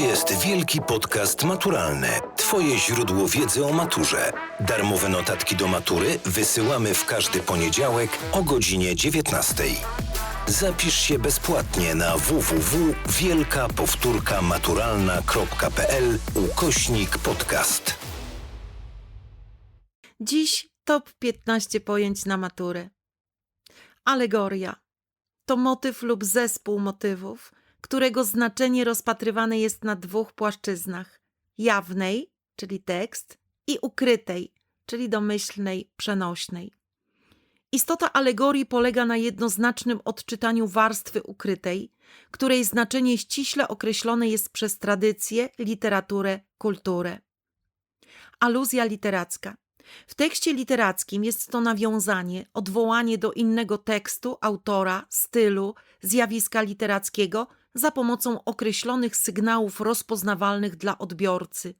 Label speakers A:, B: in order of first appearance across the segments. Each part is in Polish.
A: jest Wielki Podcast Maturalny. Twoje źródło wiedzy o maturze. Darmowe notatki do matury wysyłamy w każdy poniedziałek o godzinie 19. Zapisz się bezpłatnie na www.wielkapowtórkamaturalna.pl ukośnik podcast.
B: Dziś top 15 pojęć na maturę. Alegoria to motyw lub zespół motywów, którego znaczenie rozpatrywane jest na dwóch płaszczyznach: jawnej, czyli tekst, i ukrytej, czyli domyślnej, przenośnej. Istota alegorii polega na jednoznacznym odczytaniu warstwy ukrytej, której znaczenie ściśle określone jest przez tradycję, literaturę, kulturę. Aluzja literacka. W tekście literackim jest to nawiązanie, odwołanie do innego tekstu, autora, stylu, zjawiska literackiego za pomocą określonych sygnałów rozpoznawalnych dla odbiorcy.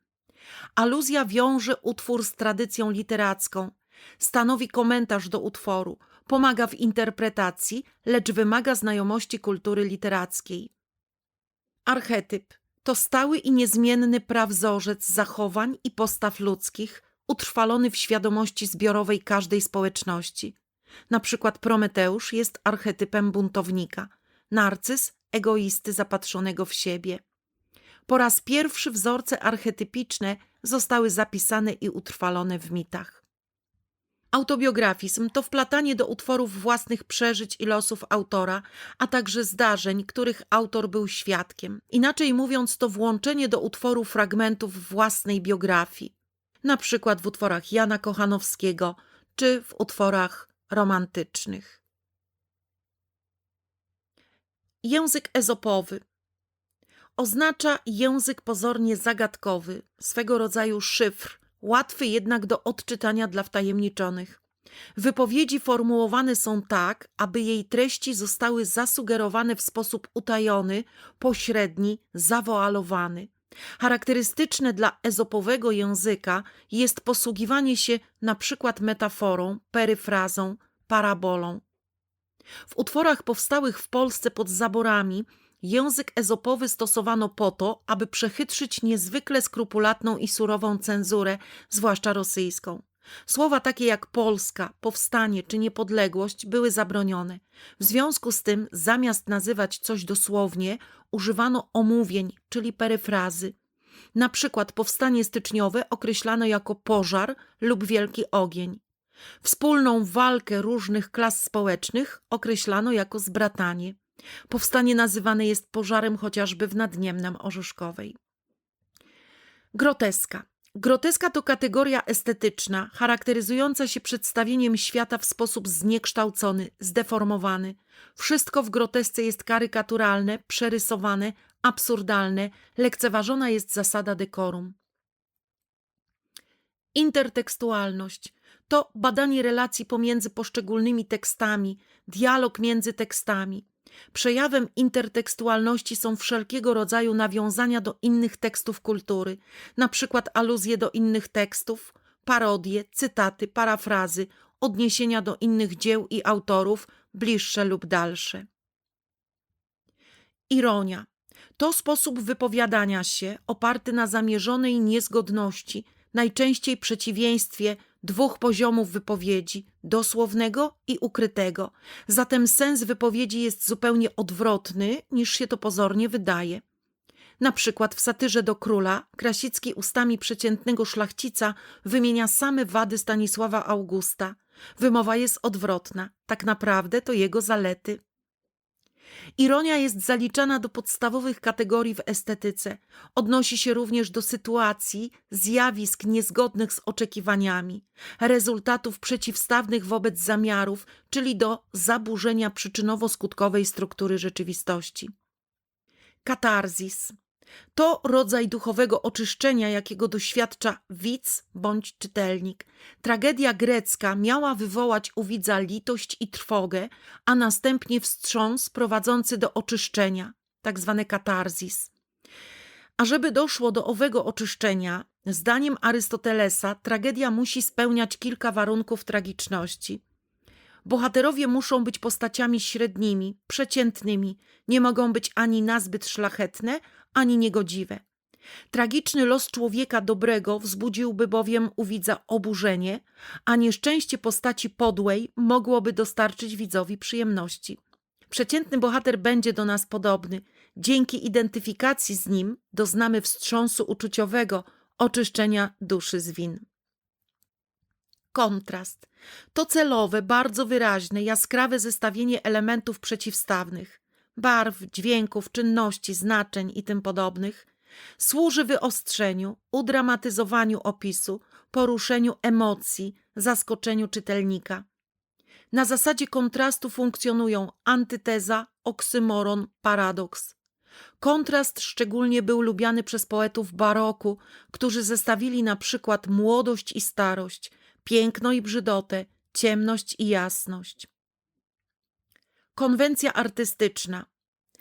B: Aluzja wiąże utwór z tradycją literacką, stanowi komentarz do utworu, pomaga w interpretacji, lecz wymaga znajomości kultury literackiej. Archetyp to stały i niezmienny prawzorzec zachowań i postaw ludzkich, utrwalony w świadomości zbiorowej każdej społeczności. Na przykład Prometeusz jest archetypem buntownika, narcyz egoisty zapatrzonego w siebie. Po raz pierwszy wzorce archetypiczne zostały zapisane i utrwalone w mitach. Autobiografizm to wplatanie do utworów własnych przeżyć i losów autora, a także zdarzeń, których autor był świadkiem. Inaczej mówiąc, to włączenie do utworu fragmentów własnej biografii, na przykład w utworach Jana Kochanowskiego czy w utworach romantycznych. Język ezopowy oznacza język pozornie zagadkowy, swego rodzaju szyfr, łatwy jednak do odczytania dla wtajemniczonych. Wypowiedzi formułowane są tak, aby jej treści zostały zasugerowane w sposób utajony, pośredni, zawoalowany. Charakterystyczne dla ezopowego języka jest posługiwanie się na przykład metaforą, peryfrazą, parabolą. W utworach powstałych w Polsce pod zaborami język ezopowy stosowano po to, aby przechytrzyć niezwykle skrupulatną i surową cenzurę, zwłaszcza rosyjską. Słowa takie jak Polska, powstanie czy niepodległość były zabronione. W związku z tym, zamiast nazywać coś dosłownie, używano omówień, czyli peryfrazy. Na przykład powstanie styczniowe określano jako pożar lub wielki ogień. Wspólną walkę różnych klas społecznych określano jako zbratanie. Powstanie nazywane jest pożarem chociażby w Nadniemnem Orzeszkowej. Groteska. Groteska to kategoria estetyczna, charakteryzująca się przedstawieniem świata w sposób zniekształcony, zdeformowany. Wszystko w grotesce jest karykaturalne, przerysowane, absurdalne, lekceważona jest zasada dekorum. Intertekstualność to badanie relacji pomiędzy poszczególnymi tekstami, dialog między tekstami. Przejawem intertekstualności są wszelkiego rodzaju nawiązania do innych tekstów kultury, na przykład aluzje do innych tekstów, parodie, cytaty, parafrazy, odniesienia do innych dzieł i autorów, bliższe lub dalsze. Ironia to sposób wypowiadania się oparty na zamierzonej niezgodności, najczęściej przeciwieństwie dwóch poziomów wypowiedzi dosłownego i ukrytego. Zatem sens wypowiedzi jest zupełnie odwrotny niż się to pozornie wydaje. Na przykład w satyrze do króla Krasicki ustami przeciętnego szlachcica wymienia same wady Stanisława Augusta. Wymowa jest odwrotna, tak naprawdę to jego zalety. Ironia jest zaliczana do podstawowych kategorii w estetyce. Odnosi się również do sytuacji, zjawisk niezgodnych z oczekiwaniami, rezultatów przeciwstawnych wobec zamiarów, czyli do zaburzenia przyczynowo-skutkowej struktury rzeczywistości. Katarzis to rodzaj duchowego oczyszczenia, jakiego doświadcza widz bądź czytelnik. Tragedia grecka miała wywołać u widza litość i trwogę, a następnie wstrząs prowadzący do oczyszczenia. Tak katarzis. A żeby doszło do owego oczyszczenia, zdaniem Arystotelesa, tragedia musi spełniać kilka warunków tragiczności. Bohaterowie muszą być postaciami średnimi, przeciętnymi, nie mogą być ani nazbyt szlachetne, ani niegodziwe. Tragiczny los człowieka dobrego wzbudziłby bowiem u widza oburzenie, a nieszczęście postaci podłej mogłoby dostarczyć widzowi przyjemności. Przeciętny bohater będzie do nas podobny. Dzięki identyfikacji z nim doznamy wstrząsu uczuciowego, oczyszczenia duszy z win. Kontrast to celowe, bardzo wyraźne, jaskrawe zestawienie elementów przeciwstawnych barw, dźwięków, czynności, znaczeń i tym podobnych służy wyostrzeniu, udramatyzowaniu opisu, poruszeniu emocji, zaskoczeniu czytelnika. Na zasadzie kontrastu funkcjonują antyteza, oksymoron, paradoks. Kontrast szczególnie był lubiany przez poetów baroku, którzy zestawili na przykład młodość i starość, piękno i brzydotę, ciemność i jasność. Konwencja artystyczna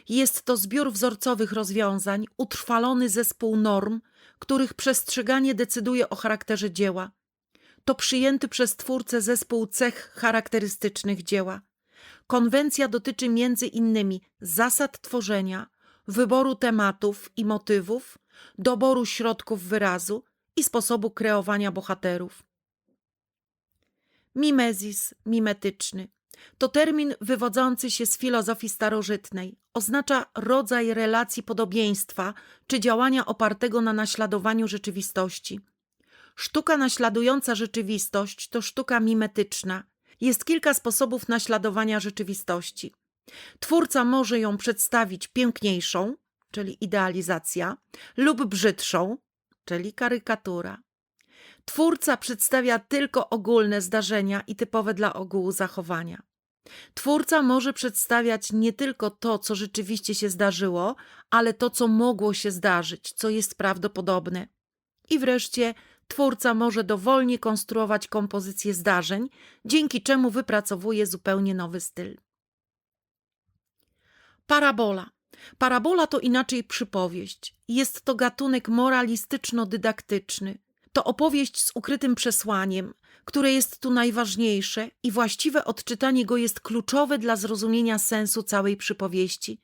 B: jest to zbiór wzorcowych rozwiązań, utrwalony zespół norm, których przestrzeganie decyduje o charakterze dzieła. To przyjęty przez twórcę zespół cech charakterystycznych dzieła. Konwencja dotyczy między innymi zasad tworzenia, wyboru tematów i motywów, doboru środków wyrazu i sposobu kreowania bohaterów. Mimezis mimetyczny to termin wywodzący się z filozofii starożytnej. Oznacza rodzaj relacji podobieństwa czy działania opartego na naśladowaniu rzeczywistości. Sztuka naśladująca rzeczywistość to sztuka mimetyczna. Jest kilka sposobów naśladowania rzeczywistości. Twórca może ją przedstawić piękniejszą, czyli idealizacja, lub brzydszą, czyli karykatura. Twórca przedstawia tylko ogólne zdarzenia i typowe dla ogółu zachowania. Twórca może przedstawiać nie tylko to, co rzeczywiście się zdarzyło, ale to, co mogło się zdarzyć, co jest prawdopodobne. I wreszcie twórca może dowolnie konstruować kompozycję zdarzeń, dzięki czemu wypracowuje zupełnie nowy styl. Parabola. Parabola to inaczej przypowieść. Jest to gatunek moralistyczno-dydaktyczny. To opowieść z ukrytym przesłaniem, które jest tu najważniejsze i właściwe odczytanie go jest kluczowe dla zrozumienia sensu całej przypowieści.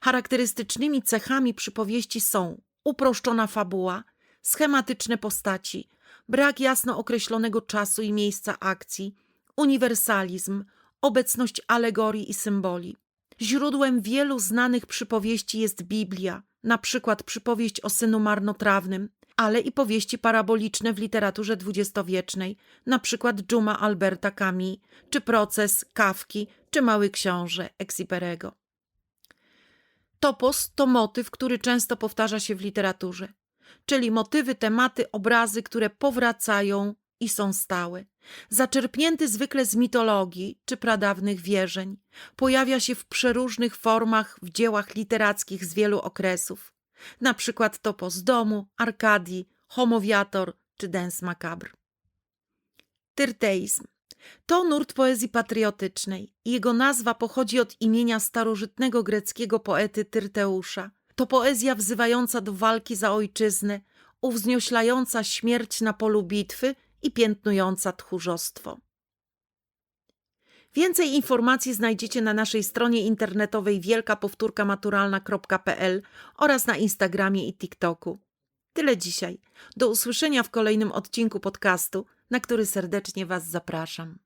B: Charakterystycznymi cechami przypowieści są uproszczona fabuła, schematyczne postaci, brak jasno określonego czasu i miejsca akcji, uniwersalizm, obecność alegorii i symboli. Źródłem wielu znanych przypowieści jest Biblia, na przykład przypowieść o synu marnotrawnym, ale i powieści paraboliczne w literaturze dwudziestowiecznej, na przykład Dżuma Alberta Camus, czy Proces Kawki, czy Mały Książę Exuperego. Topos to motyw, który często powtarza się w literaturze, czyli motywy, tematy, obrazy, które powracają i są stałe. Zaczerpnięty zwykle z mitologii czy pradawnych wierzeń, pojawia się w przeróżnych formach w dziełach literackich z wielu okresów na przykład Topos domu, Arkadii, Homowiator czy Dens Macabre. Tyrteizm to nurt poezji patriotycznej. Jego nazwa pochodzi od imienia starożytnego greckiego poety Tyrteusza. To poezja wzywająca do walki za ojczyznę, uwznioślająca śmierć na polu bitwy i piętnująca tchórzostwo. Więcej informacji znajdziecie na naszej stronie internetowej wielkapowtórkamaturalna.pl oraz na Instagramie i TikToku. Tyle dzisiaj. Do usłyszenia w kolejnym odcinku podcastu, na który serdecznie Was zapraszam.